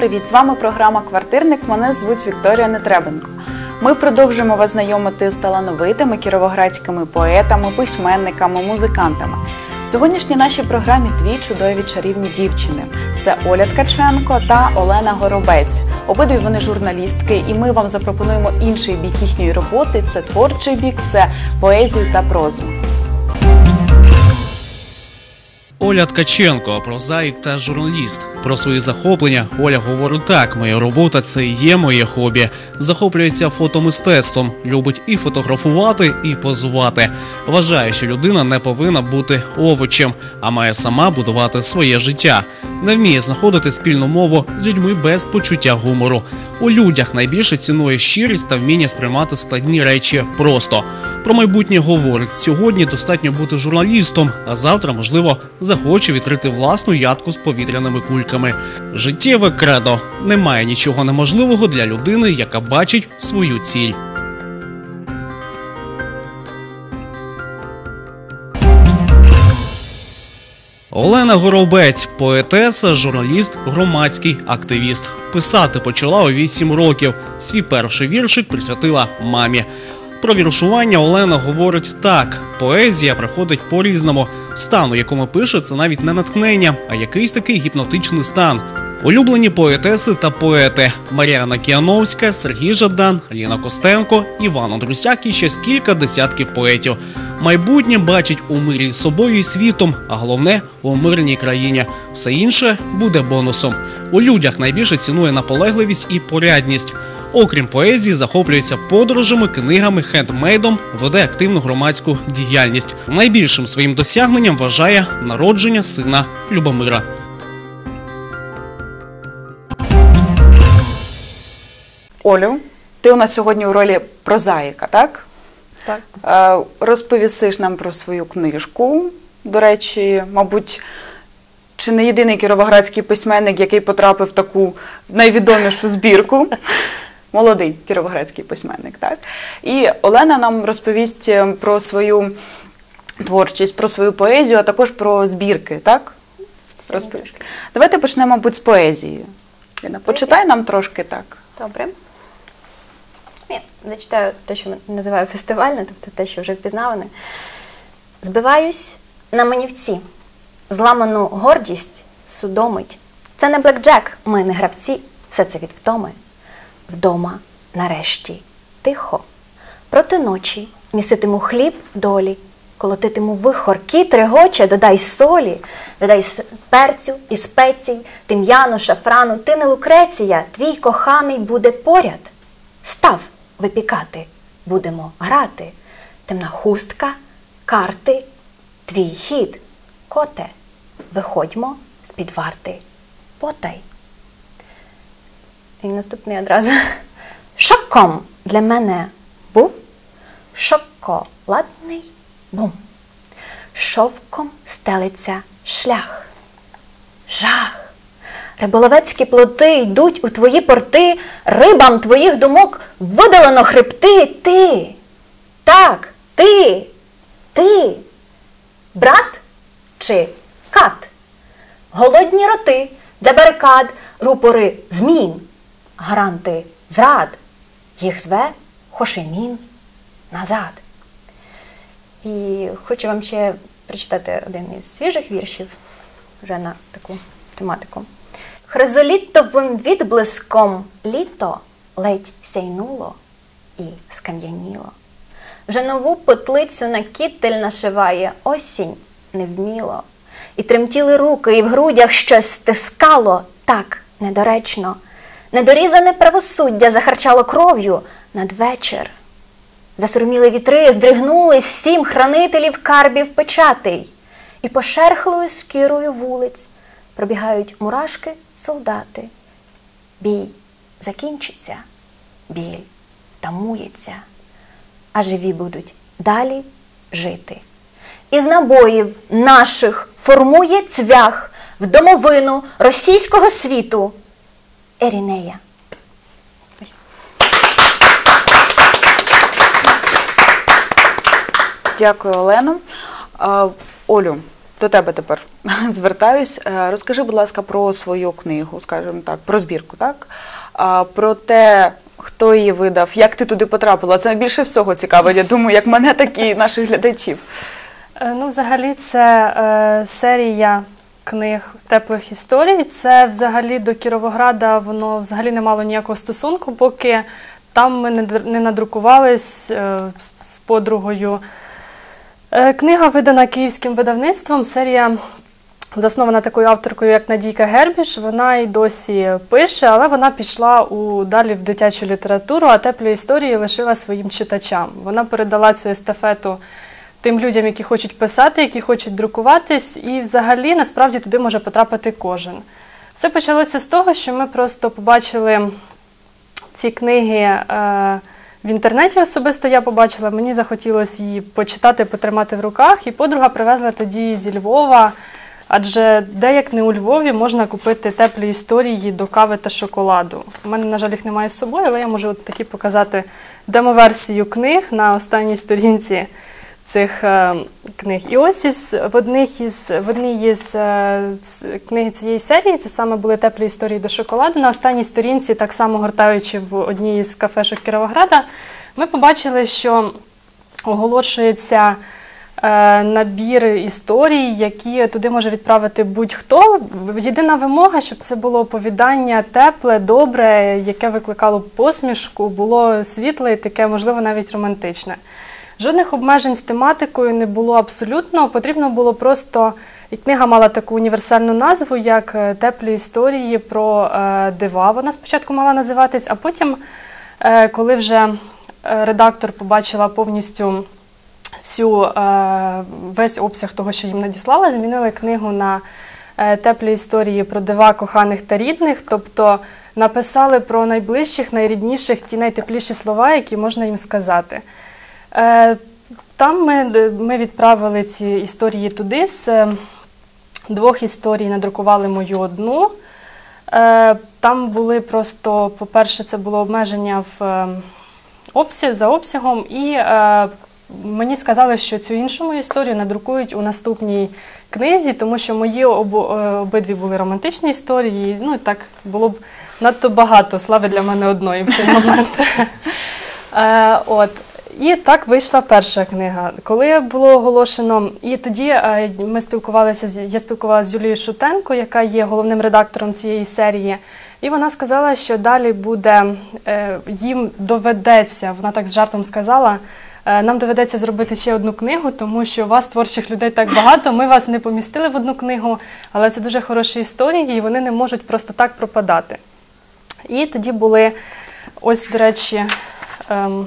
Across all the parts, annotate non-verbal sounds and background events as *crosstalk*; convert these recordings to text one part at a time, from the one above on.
Привіт! З вами програма Квартирник. Мене звуть Вікторія Нетребенко. Ми продовжуємо вас знайомити з талановитими кіровоградськими поетами, письменниками, музикантами. В сьогоднішній нашій програмі дві чудові чарівні дівчини: це Оля Ткаченко та Олена Горобець. Обидві вони журналістки, і ми вам запропонуємо інший бік їхньої роботи. Це творчий бік, це поезію та прозу. Оля Ткаченко, прозаїк та журналіст. Про свої захоплення Оля говорить так: моя робота це є моє хобі. Захоплюється фотомистецтвом, любить і фотографувати, і позувати. Вважає, що людина не повинна бути овочем, а має сама будувати своє життя. Не вміє знаходити спільну мову з людьми без почуття гумору. У людях найбільше цінує щирість та вміння сприймати складні речі просто. Про майбутнє говорить сьогодні достатньо бути журналістом, а завтра, можливо, захоче відкрити власну ядку з повітряними кульками. Життєве кредо немає нічого неможливого для людини, яка бачить свою ціль. Олена Горобець, поетеса, журналіст, громадський активіст. Писати почала у 8 років. Свій перший віршик присвятила мамі. Про віршування Олена говорить так: поезія приходить по-різному. Стан, у якому пише, це навіть не натхнення, а якийсь такий гіпнотичний стан. Улюблені поетеси та поети Мар'яна Кіановська, Сергій Жадан, Ліна Костенко, Іван Андрусяк і ще кілька десятків поетів. Майбутнє бачить у мирі з собою і світом, а головне у мирній країні. Все інше буде бонусом. У людях найбільше цінує наполегливість і порядність. Окрім поезії, захоплюється подорожами, книгами, хендмейдом, веде активну громадську діяльність. Найбільшим своїм досягненням вважає народження сина Любомира. Олю, ти у нас сьогодні у ролі прозаїка, так? Так. Розповісиш нам про свою книжку. До речі, мабуть, чи не єдиний кіровоградський письменник, який потрапив в таку найвідомішу збірку. Молодий кіровоградський письменник, так? І Олена нам розповість е, про свою творчість, про свою поезію, а також про збірки, так? Розповість. Давайте почнемо, мабуть, з поезії. Ліна, почитай нам трошки так. Добре. Я зачитаю те, що називаю фестивальне, тобто те, що вже впізнаване. Збиваюсь на манівці, зламану гордість судомить. Це не блекджек, ми не гравці, все це від втоми. Вдома, нарешті, тихо. Проти ночі міситиму хліб долі, колотитиму вихор, кіт регоче, додай солі, додай перцю і спецій, тим'яну, шафрану, ти не лукреція, твій коханий буде поряд. Став випікати, будемо грати. Темна хустка, карти, твій хід, коте, виходьмо з-під варти, потай. І наступний одразу. Шоком для мене був шоколадний бум. Шовком стелиться шлях. Жах. Риболовецькі плоти йдуть у твої порти, рибам твоїх думок видалено хребти. Ти. Так, ти. Ти. Брат чи кат? Голодні роти для барикад, рупори змін, гаранти зрад, їх зве Хошемін назад. І хочу вам ще прочитати один із свіжих віршів вже на таку тематику. Хризолітовим відблиском літо ледь сяйнуло і скам'яніло. Вже нову потлицю на кітель нашиває осінь невміло. І тремтіли руки, і в грудях щось стискало так недоречно. Недорізане правосуддя захарчало кров'ю надвечір. Засурміли вітри, здригнулись сім хранителів карбів печатий, і пошерхлою шкірою вулиць пробігають мурашки солдати. Бій закінчиться, біль тамується, а живі будуть далі жити. Із набоїв наших формує цвях в домовину російського світу Ерінея. Ось. Дякую, Олено. А, Олю, до тебе тепер *laughs* звертаюсь. Е, Розкажи, будь ласка, про свою книгу, скажімо так, про збірку, так? А, Про те, хто її видав, як ти туди потрапила. Це більше всього цікаво, я думаю, як мене, так і наших глядачів. Е, Ну, взагалі, це е, серія книг теплих історій. Це взагалі до Кіровограда воно взагалі не мало ніякого стосунку, поки там ми не, др- надрукувались е, з- подругою. Е, Книга видана київським видавництвом. Серія заснована такою авторкою, як Надійка Гербіш. Вона й досі пише, але вона пішла у далі в дитячу літературу, а теплі історії лишила своїм читачам. Вона передала цю естафету тим людям, які хочуть писати, які хочуть друкуватись, і взагалі насправді туди може потрапити кожен. Все почалося з того, що ми просто побачили ці книги е, в інтернеті особисто я побачила, мені захотілося її почитати, потримати в руках, і подруга привезла тоді зі Львова. Адже де як не у Львові можна купити теплі історії до кави та шоколаду. У мене, на жаль, їх немає з собою, але я можу от такі показати демоверсію книг на останній сторінці цих е, книг. І ось із, в, одних із, в одній із е, книг цієї серії, це саме були теплі історії до шоколаду. На останній сторінці, так само гортаючи в одній із кафешок Кіровограда, ми побачили, що оголошується е, набір історій, які туди може відправити будь-хто. Єдина вимога, щоб це було оповідання тепле, добре, яке викликало посмішку, було світле і таке, можливо, навіть романтичне. Жодних обмежень з тематикою не було абсолютно. Потрібно було просто. І книга мала таку універсальну назву, як е, Теплі історії про е, дива. Вона спочатку мала називатись, а потім, е, коли вже редактор побачила повністю всю, весь обсяг того, що їм надіслала, змінили книгу на теплі історії про дива коханих та рідних. Тобто написали про найближчих, найрідніших, ті найтепліші слова, які можна їм сказати. Е, Там ми, ми відправили ці історії туди. З е, двох історій надрукували мою одну. Е, Там були просто, по-перше, це було обмеження в обсяг, за обсягом, і мені сказали, що цю іншу мою історію надрукують у наступній книзі, тому що мої обидві були романтичні історії. Ну і так було б надто багато слави для мене одної в цей момент. *laughs* От. І так вийшла перша книга. Коли було оголошено, і тоді е, ми спілкувалися я спілкувалася з Юлією Шутенко, яка є головним редактором цієї серії. І вона сказала, що далі буде е, їм доведеться, вона так з жартом сказала. е, Нам доведеться зробити ще одну книгу, тому що у вас творчих людей так багато. Ми вас не помістили в одну книгу, але це дуже хороші історії, і вони не можуть просто так пропадати. І тоді були ось, до речі, ем,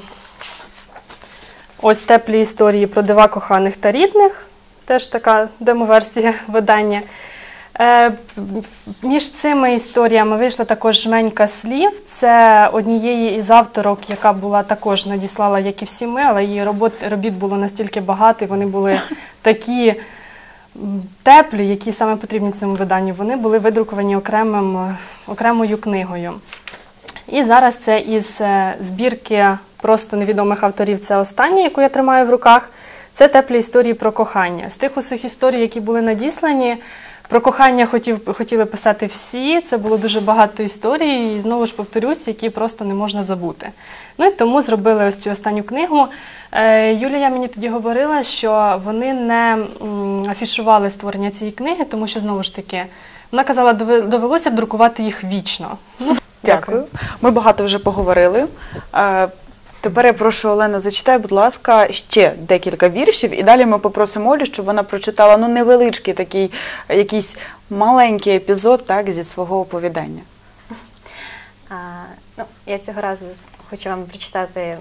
ось теплі історії про дива коханих та рідних, теж така демоверсія видання. Е, між цими історіями вийшла також жменька слів. Це однієї із авторок, яка була також надіслала, як і всі ми, але її робот, робіт було настільки багато, і вони були *laughs* такі теплі, які саме потрібні цьому виданню. Вони були видруковані окремим, е, окремою книгою. І зараз це із е, збірки просто невідомих авторів. Це остання, яку я тримаю в руках. Це теплі історії про кохання. З тих усіх історій, які були надіслані, про кохання хотів, хотіли писати всі. Це було дуже багато історій, і знову ж повторюсь, які просто не можна забути. Ну і тому зробили ось цю останню книгу. Е, Юлія мені тоді говорила, що вони не афішували створення цієї книги, тому що знову ж таки вона казала, «Дове- довелося б друкувати їх вічно. Ну, Дякую. Ми багато вже поговорили. Е, Тепер я прошу Олену, зачитай, будь ласка, ще декілька віршів, і далі ми попросимо Олю, щоб вона прочитала ну невеличкий такий е, якийсь маленький епізод так, зі свого оповідання. А, ну, я цього разу хочу вам прочитати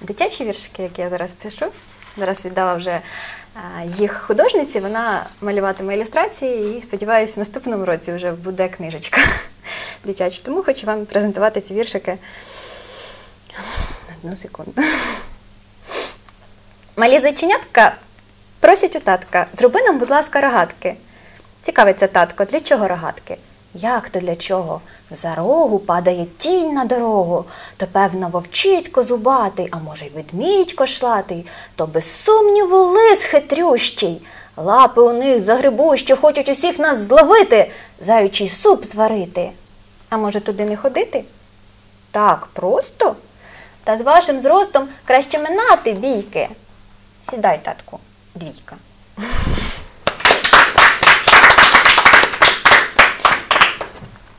дитячі віршики, які я зараз пишу. Зараз віддала вже а, їх художниці. Вона малюватиме ілюстрації і сподіваюся, в наступному році вже буде книжечка дитяча. Тому хочу вам презентувати ці віршики. Одну секунду. Малі зайченятка просять у татка, зроби нам, будь ласка, рогатки. Цікавиться татко, для чого рогатки? Як то для чого? За рогу падає тінь на дорогу, то певно вовчисько зубатий, а може й ведмідь кошлатий, то без сумніву лис хитрющий. Лапи у них загребу, що хочуть усіх нас зловити, заючий суп зварити. А може туди не ходити? Так, просто. Та з вашим зростом краще минати бійки. Сідай, татку, двійка.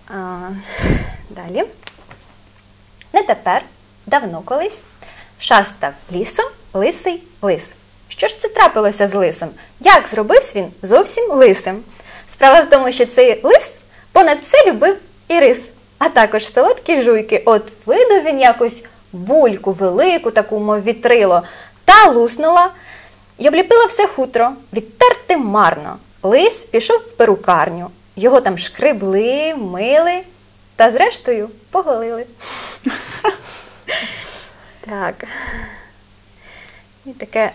А, далі. Не тепер, давно колись, шастав лісом лисий лис. Що ж це трапилося з лисом? Як зробився він зовсім лисим? Справа в тому, що цей лис понад все любив і рис, а також солодкі жуйки. От видав він якось бульку велику, таку, мов вітрило, та луснула й обліпила все хутро, відтерти марно. Лис пішов в перукарню. Його там шкребли, мили та зрештою поголили. *laughs* Так. І таке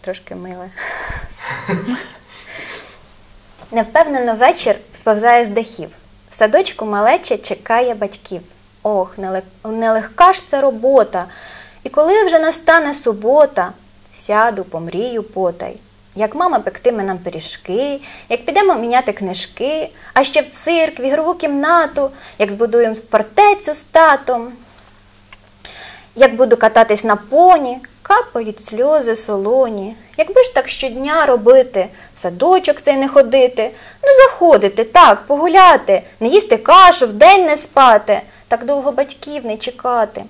трошки миле. *laughs* Невпевнено вечір сповзає з дахів. В садочку малече чекає батьків. Ох, нелегка ж це робота. І коли вже настане субота, сяду, помрію потай. Як мама пектиме нам пиріжки, як підемо міняти книжки, а ще в цирк, в ігрову кімнату, як збудуємо фортецю з татом. Як буду кататись на поні, капають сльози солоні. Якби ж так щодня робити, в садочок цей не ходити, ну заходити, так, погуляти, не їсти кашу, вдень не спати, так довго батьків не чекати.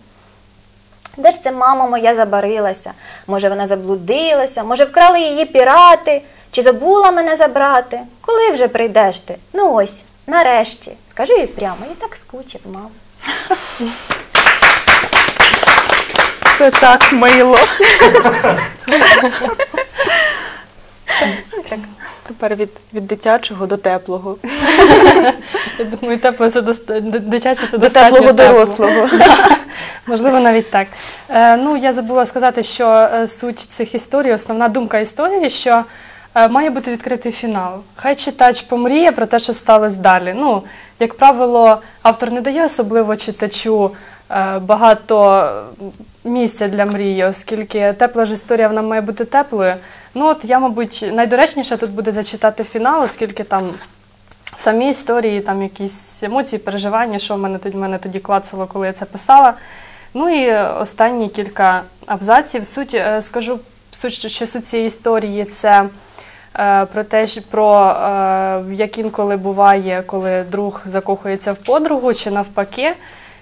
Де ж це мама моя забарилася? Може, вона заблудилася, може, вкрали її пірати, чи забула мене забрати? Коли вже прийдеш ти? Ну ось, нарешті. Скажи їй прямо, я так скучив, мам. *laughs* Це так мило. Тепер від, від дитячого до теплого, Я думаю, тепло це доста... дитяче це до достатньо теплого тепло. дорослого. Можливо, навіть так. Е, ну, я забула сказати, що е, суть цих історій, основна думка історії, що е, має бути відкритий фінал. Хай читач помріє про те, що сталося далі. Ну, як правило, автор не дає особливо читачу е, багато місця для мрії, оскільки тепла ж історія вона має бути теплою. Ну, от я, мабуть, найдоречніше тут буде зачитати фінал, оскільки там самі історії, там якісь емоції, переживання, що в мене тоді, мене тоді клацало, коли я це писала. Ну і останні кілька абзаців. Суть, е, скажу, суть, що- що суть цієї історії це е, про те, про е, як інколи буває, коли друг закохується в подругу чи навпаки.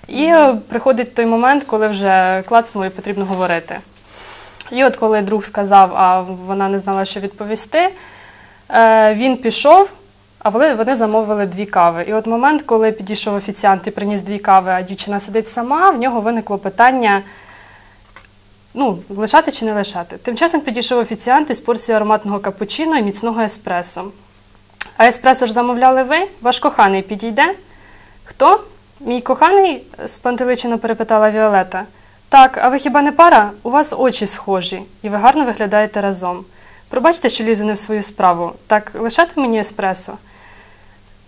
І е, приходить той момент, коли вже клацнуло і потрібно говорити. І от коли друг сказав, а вона не знала, що відповісти, е, він пішов, а вони, замовили дві кави. І от момент, коли підійшов офіціант і приніс дві кави, а дівчина сидить сама, в нього виникло питання. Ну, лишати чи не лишати. Тим часом підійшов офіціант із порцією ароматного капучино і міцного еспресо. А еспресо ж замовляли ви? Ваш коханий підійде? Хто? Мій коханий? спантеличено перепитала Віолета. Так, а ви хіба не пара? У вас очі схожі, і ви гарно виглядаєте разом. Пробачте, що лізу не в свою справу. Так, лишати мені еспресо?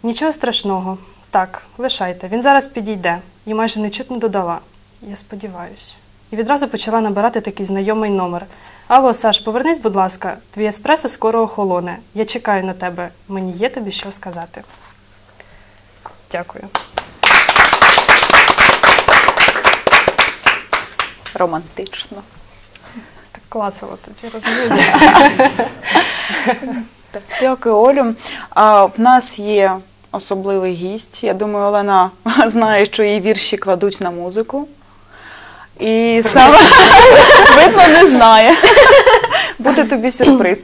Нічого страшного. Так, лишайте. Він зараз підійде. І майже нечутно додала. Я сподіваюсь. І відразу почала набирати такий знайомий номер. Алло, Саш, повернись, будь ласка, твій еспресо скоро охолоне. Я чекаю на тебе. Мені є тобі що сказати. Дякую. Романтично. Так клацало тоді, розумієте? *laughs* Так, Дякую, Олю. А в нас є особливий гість. Я думаю, Олена *laughs* знає, що її вірші кладуть на музику. І саме *laughs* видно не знає. Буде тобі сюрприз.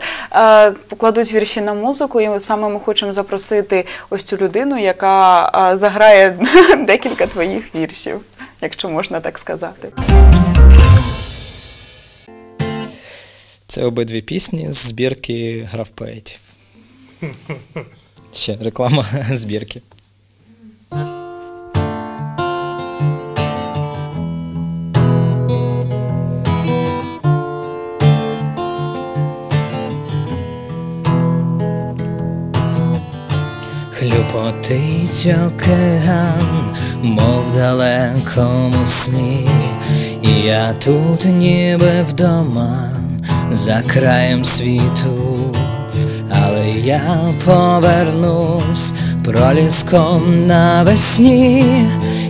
Покладуть вірші на музику, і саме ми хочемо запросити ось цю людину, яка заграє декілька твоїх віршів, якщо можна так сказати. Це обидві пісні з збірки граф поетів. Ще реклама *laughs* збірки. Хлюпотить океан, мов далекому сні, і я тут ніби вдома, за краєм світу, коли я повернусь проліском навесні,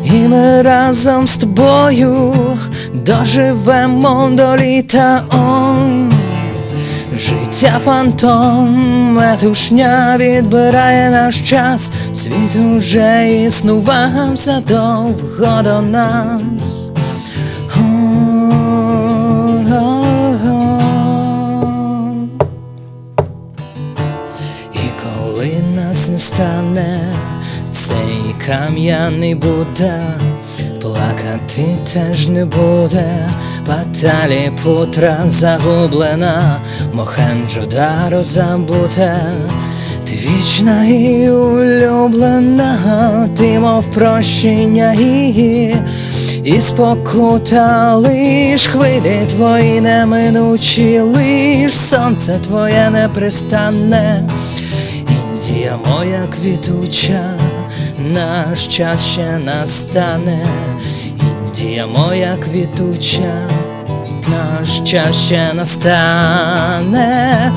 і ми разом з тобою доживемо до літа. Он. Життя фантом, метушня відбирає наш час, світ уже існував задовго до нас. Кам'яний Будда плакати теж не буде, Паталі путра загублена, Мохенджо-Даро забуте, ти вічна і улюблена, ти мов прощення її, і спокута лиш хвилі твої неминучі, лиш сонце твоє непристанне. Індія моя квітуча, наш час ще настане. Індія моя квітуча, наш час ще настане.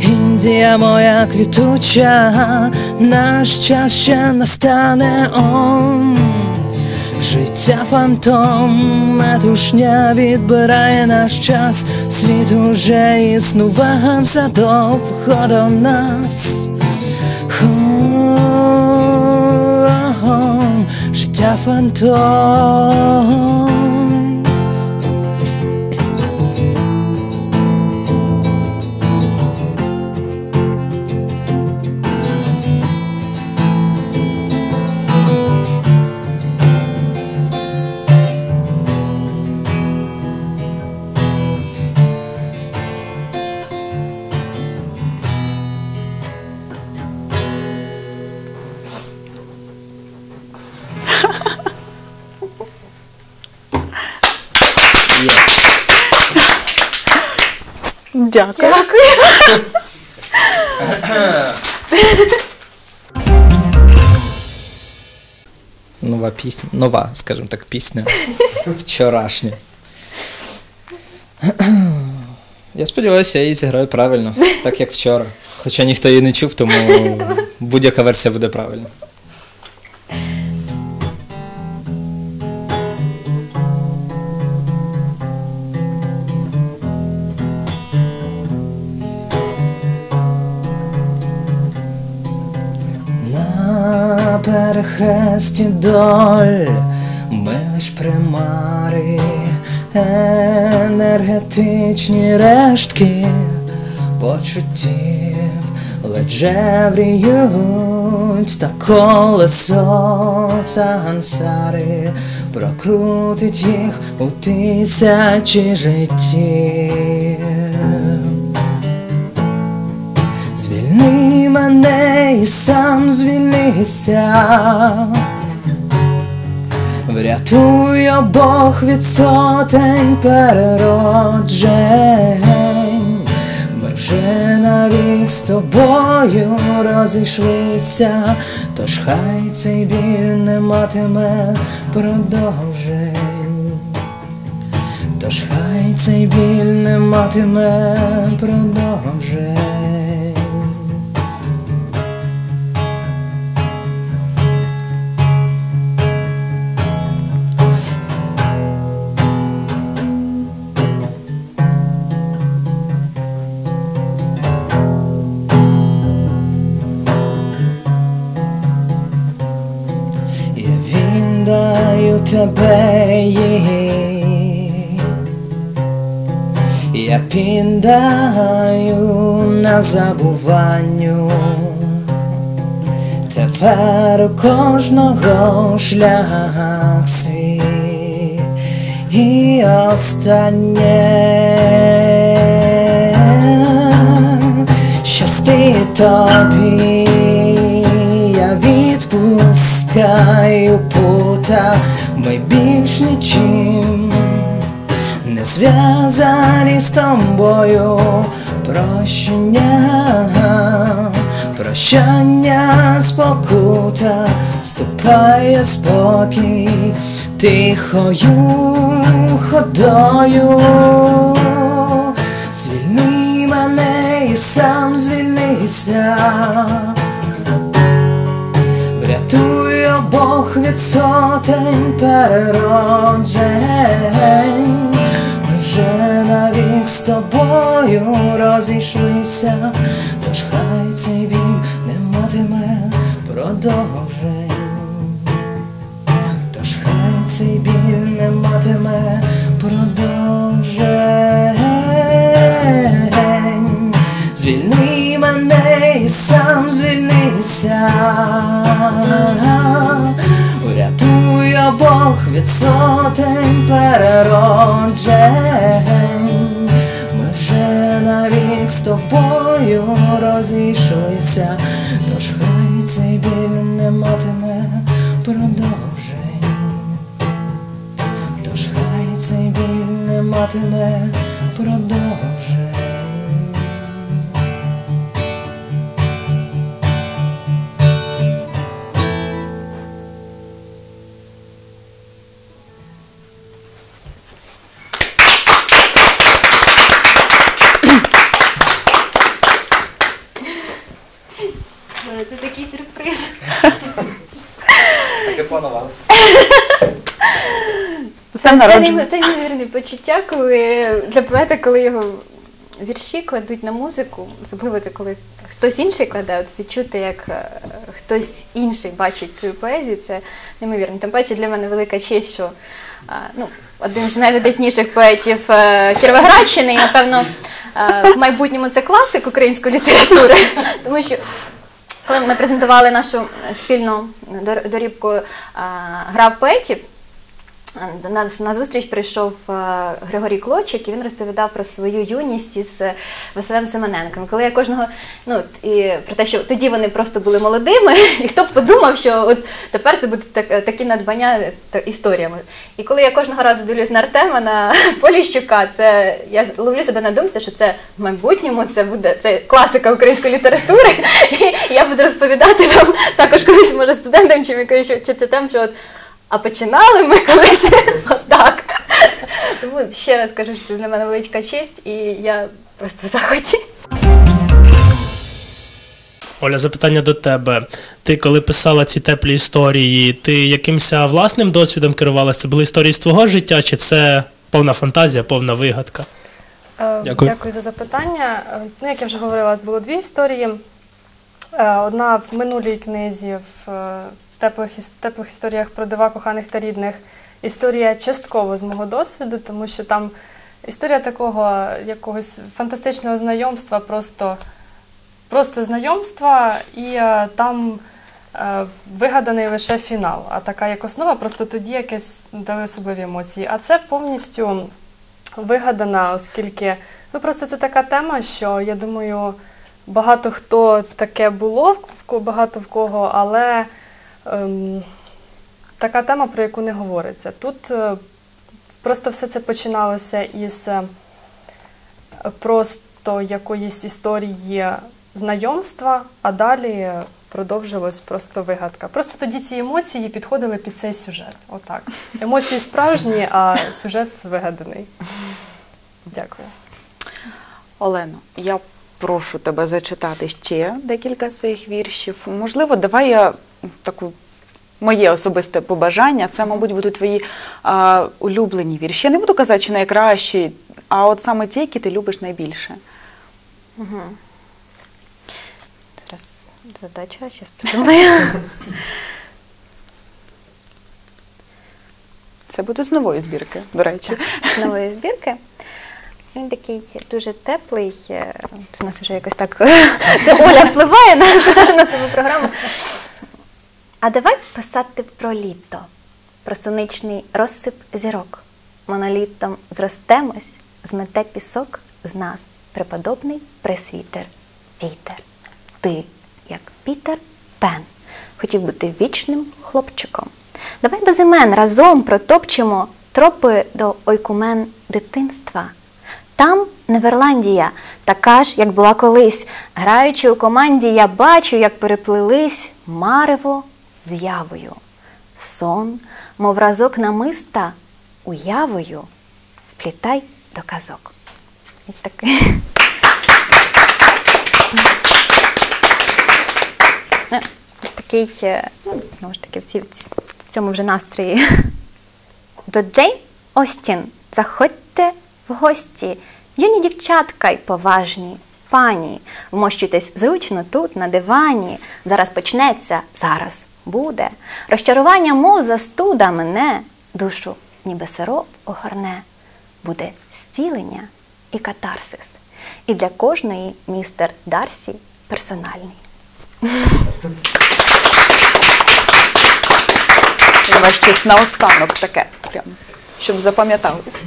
Індія моя квітуча, наш час ще настане. Он. Життя фантом, метушня відбирає наш час, світ уже існував задовго до нас. О, Життя фантом. Є. Дякую. Нова пісня, нова, скажімо так, пісня. Вчорашня. Я сподіваюся, я її зіграю правильно, так як вчора. Хоча ніхто її не чув, тому *laughs* будь-яка версія буде правильна. Перехресті доль ми лиш примари, енергетичні рештки почуттів ледь жевріють та колесо сансари прокрутить їх у тисячі життів. І сам звільнися. Врятуй обох від сотень перероджень. Ми вже навік з тобою розійшлися, тож хай цей біль не матиме продовжень. Тож хай цей біль не матиме продовжень. Віддаю. Я піддаю на забуванню. Тепер у кожного шлях свій і останнє щасти тобі, я відпускаю пута, ми більш нічим не зв'язані з тобою прощення, прощання спокута, ступає спокій тихою ходою. Звільни мене і сам звільнися. врятуй обох від сотень перероджень. Ми вже навік з тобою розійшлися, тож хай цей бій не матиме продовжень. Тож хай цей біль не матиме продовжень. Звільни мене і сам звільнися. Врятуй обох від сотень перероджень. Ми вже навік з тобою розійшлися, тож хай цей біль не матиме продовжень. Тож хай цей біль не матиме продовжень. Це, народження. це неймовірне почуття, коли для поета, коли його вірші кладуть на музику, особливо це коли хтось інший кладе, от відчути, як е, хтось інший бачить твою поезію, це неймовірно. Тим паче для мене велика честь, що ну, один з найвидатніших поетів е, Кіровоградщини, і, напевно, е, в майбутньому це класик української літератури, *laughs* тому що коли ми презентували нашу спільну дорібку гра в поетів, до нас на зустріч прийшов е, Григорій Клочик, і він розповідав про свою юність із е, Василем Семененком. Коли я кожного, ну і про те, що тоді вони просто були молодими, *laughs* і хто б подумав, що от тепер це буде так, такі надбання е, та, історіями. І коли я кожного разу дивлюсь на Артема, на *laughs* Поліщука, це я ловлю себе на думці, що це в майбутньому це буде це класика української літератури. *laughs* І я буду розповідати там також колись може студентам чи якоюсь чи читачам, що от а починали ми колись *laughs* отак. Тому ще раз кажу, що це для мене велика честь, і я просто в захваті. Оля, запитання до тебе. Ти коли писала ці теплі історії, ти якимось власним досвідом керувалася? Це були історії з твого життя, чи це повна фантазія, повна вигадка? Е, Дякую. Дякую за запитання. Е, Ну, як я вже говорила, було дві історії. Е, Одна в минулій книзі в теплих, теплих історіях про дива коханих та рідних. Історія частково з мого досвіду, тому що там історія такого якогось фантастичного знайомства, просто, просто знайомства, і е, там е, вигаданий лише фінал. А така як основа, просто тоді якесь дали особливі емоції. А це повністю вигадана, оскільки ну просто це така тема, що я думаю, багато хто таке було, в багато в кого, але така тема, про яку не говориться. Тут е, просто все це починалося із е, просто якоїсь історії знайомства, а далі продовжилась просто вигадка. Просто тоді ці емоції підходили під цей сюжет. Отак. Емоції справжні, а сюжет вигаданий. Дякую. Олено, я прошу тебе зачитати ще декілька своїх віршів. Можливо, давай я таку. Моє особисте побажання, це, мабуть, будуть твої а, улюблені вірші. Я не буду казати, що найкращі, а от саме ті, які ти любиш найбільше. Зараз задача, зараз подумаю. Це буде з нової збірки, до речі. з нової збірки. Він такий дуже теплий. Це у нас вже якось так *laughs* це Оля впливає на, на саму програму. А давай писати про літо, про сонячний розсип зірок. Монолітом зростемось, змете пісок з нас, преподобний пресвітер, вітер. Ти, як Пітер Пен, хотів бути вічним хлопчиком. Давай без імен разом протопчемо тропи до ойкумен дитинства. Там Неверландія, така ж, як була колись. Граючи у команді, я бачу, як переплились марево з явою. Сон, мов разок намиста, уявою вплітай до казок. Ось таке. такий, е, ну, знову ж таки, в, ці, в цьому вже настрої. До Джейн Остін заходьте в гості. Юні дівчатка й поважні пані. Вмощуйтесь зручно тут, на дивані. Зараз почнеться, зараз буде. Розчарування, мов застуда мене, душу ніби сироп огорне. Буде зцілення і катарсис. І для кожної містер Дарсі персональний. Давай щось наостанок таке, прям, щоб запам'яталося.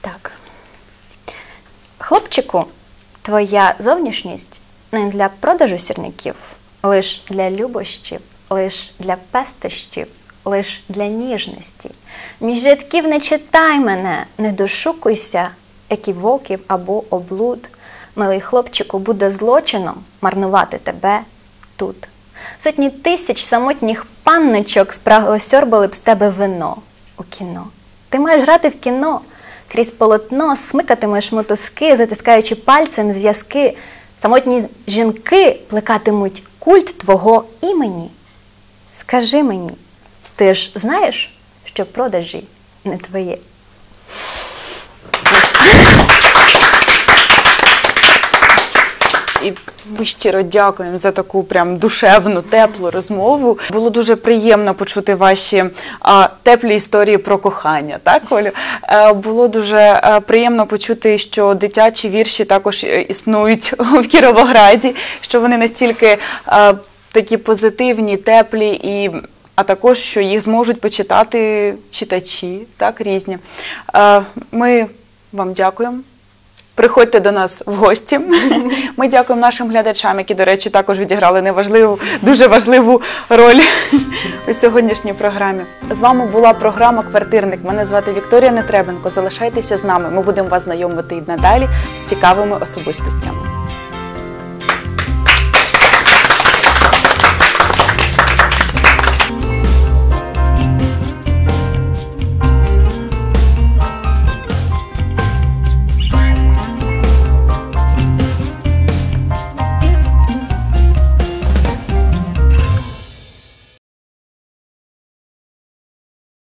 Так. Хлопчику, твоя зовнішність не для продажу сірників, лиш для любощів, лиш для пестощів, лиш для ніжності. Між рядків не читай мене, не дошукуйся еківоків або облуд. Милий хлопчику, буде злочином марнувати тебе тут. Сотні тисяч самотніх панночок спрагло сьорбали б з тебе вино у кіно. Ти маєш грати в кіно, крізь полотно смикатимеш мотузки, затискаючи пальцем зв'язки. Самотні жінки плекатимуть культ твого імені. Скажи мені, ти ж знаєш, що продажі не твоє? І ми щиро дякуємо за таку прям душевну, теплу розмову. Було дуже приємно почути ваші а, теплі історії про кохання. Так, Олю? Е, було дуже е, приємно почути, що дитячі вірші також е, існують *laughs* в Кіровограді, що вони настільки е, такі позитивні, теплі і. А також що їх зможуть почитати читачі, так різні. Ми вам дякуємо. Приходьте до нас в гості. Ми дякуємо нашим глядачам, які, до речі, також відіграли неважливу, дуже важливу роль у сьогоднішній програмі. З вами була програма Квартирник. Мене звати Вікторія Нетребенко. Залишайтеся з нами. Ми будемо вас знайомити і надалі з цікавими особистостями.